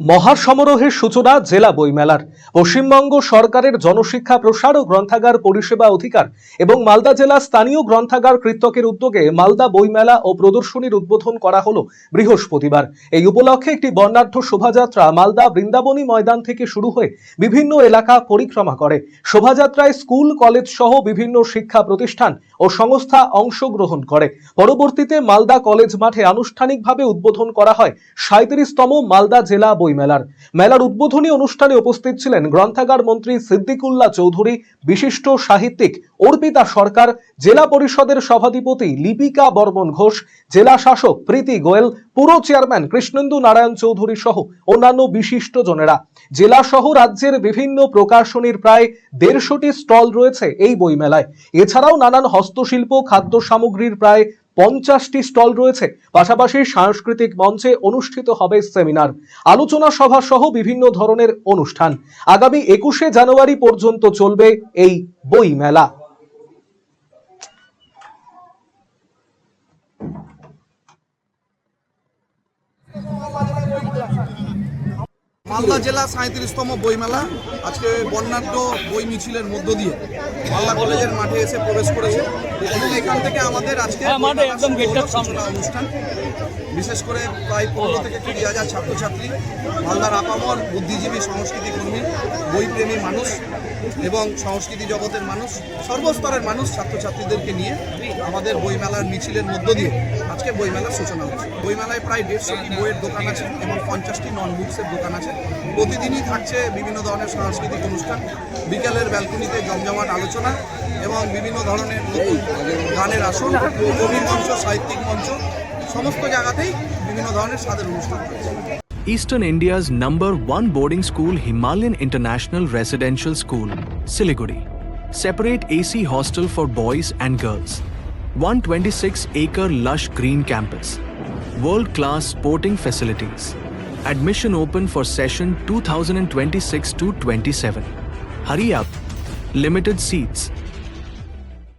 মহাসমারোহের সূচনা জেলা বইমেলার। পশ্চিমবঙ্গ সরকারের জনশিক্ষা প্রসার ও গ্রন্থাগার পরিষেবা অধিকার এবং মালদা জেলা স্থানীয় গ্রন্থাগার কৃতকের উদ্যোগে মালদা বইমেলা ও প্রদর্শনীর উদ্বোধন করা হলো বৃহস্পতিবার। এই উপলক্ষে একটি বর্ণাঢ্য শোভাযাত্রা মালদা বৃন্দাবনী ময়দান থেকে শুরু হয়ে বিভিন্ন এলাকা পরিক্রমা করে। শোভাযাত্রায় স্কুল, কলেজ সহ বিভিন্ন শিক্ষা প্রতিষ্ঠান ও সংস্থা অংশগ্রহণ করে। পরবর্তীতে মালদা কলেজ মাঠে আনুষ্ঠানিকভাবে উদ্বোধন করা হয় সাঁত্রিশতম মালদা জেলা বইমেলার মেলার। উদ্বোধনী অনুষ্ঠানে উপস্থিত ছিলেন গ্রন্থাগার মন্ত্রী সিদ্দিকুল্লাহ চৌধুরী, বিশিষ্ট সাহিত্যিক অর্পিতা সরকার, জেলা পরিষদের সভাধিপতি লিপিকা বর্মন ঘোষ, জেলা শাসক প্রীতি গোয়েল, পুর চেয়ারম্যান কৃষ্ণেন্দু নারায়ণ চৌধুরী সহ অন্যান্য বিশিষ্ট জনেরা। জেলা সহ রাজ্যের বিভিন্ন প্রকাশনীর প্রায় দেড়শোটি স্টল রয়েছে এই বইমেলায় এছাড়াও নানান হস্তশিল্প, খাদ্য সামগ্রীর প্রায় পঞ্চাশটি স্টল রয়েছে। পাশাপাশি সাংস্কৃতিক মঞ্চে অনুষ্ঠিত হবে সেমিনার, আলোচনা সভা সহ বিভিন্ন ধরনের অনুষ্ঠান। আগামী একুশে জানুয়ারি পর্যন্ত চলবে এই বই মেলা মালদা জেলা সাঁত্রিশতম বইমেলা। আজকে বর্ণাঢ্য বই মিছিলের মধ্য দিয়ে মালদা কলেজের মাঠে এসে প্রবেশ করেছে। এবং এখান থেকে আমাদের আজকে হ্যাঁ, অনুষ্ঠান। বিশেষ করে প্রায় পনেরো থেকে কুড়ি হাজার ছাত্রছাত্রী মালদার আপামর বুদ্ধিজীবী সংস্কৃতি কর্মী বইপ্রেমী মানুষ এবং সংস্কৃতি জগতের মানুষ সর্বস্তরের মানুষ ছাত্রছাত্রীদেরকে নিয়ে আমাদের বইমেলার মিছিলের মধ্য দিয়ে আজকে বইমেলার সূচনা হচ্ছে। বইমেলায় প্রায় দেড়শোটি বইয়ের দোকান আছে এবং পঞ্চাশটি নন বুকসের দোকান আছে। প্রতিদিনই থাকছে বিভিন্ন ধরনের সাংস্কৃতিক অনুষ্ঠান বিকেলের ব্যালকনিতে জমজমাট আলোচনা এবং বিভিন্ন ধরনের নতুন গানের আসন কবি মঞ্চ সাহিত্যিক মঞ্চ সমস্ত জায়গাতেই বিভিন্ন ধরনের স্বাদের অনুষ্ঠান থাকছে Eastern India's number one boarding school, Himalayan International Residential School, Siliguri. Separate AC hostel for boys and girls. 126 acre lush green campus. World class sporting facilities. Admission open for session 2026 to 27. Hurry up. Limited seats.